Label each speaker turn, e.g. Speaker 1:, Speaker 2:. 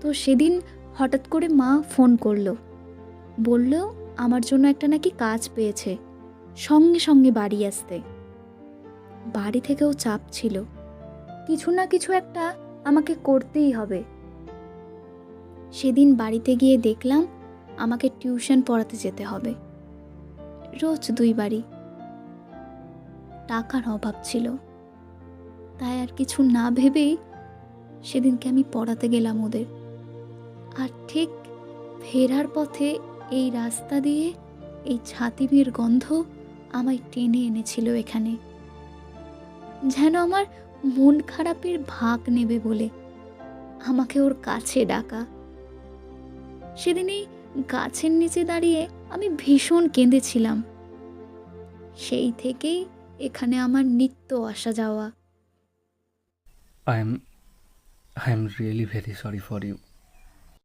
Speaker 1: তো সেদিন হঠাৎ করে মা ফোন করল। বলল, আমার জন্য একটা নাকি কাজ পেয়েছে, সঙ্গে সঙ্গে বাড়ি আসতে। বাড়ি থেকেও চাপ ছিল। কিছু না কিছু একটা আমাকে করতেই হবে। সেদিন বাড়িতে গিয়ে দেখলাম, আমাকে টিউশন পড়াতে যেতে হবে। রোজ দুই বাড়ি। টাকার অভাব ছিল। তাই আর কিছু না ভেবেই সেদিনকে আমি পড়াতে গেলাম ওদের। আর ঠিক ফেরার পথে এই রাস্তা দিয়ে এই ছাতিমের গন্ধ আমায় টেনে এনেছিল এখানে। যেন আমার মন খারাপের ভাগ নেবে বলে আমাকে ওর কাছে ডাকা। সেদিন এই গাছের নিচে দাঁড়িয়ে আমি ভীষণ কেঁদেছিলাম। সেই থেকেই এখানে আমার নিত্য আসা যাওয়া।
Speaker 2: I am I am really very sorry for you.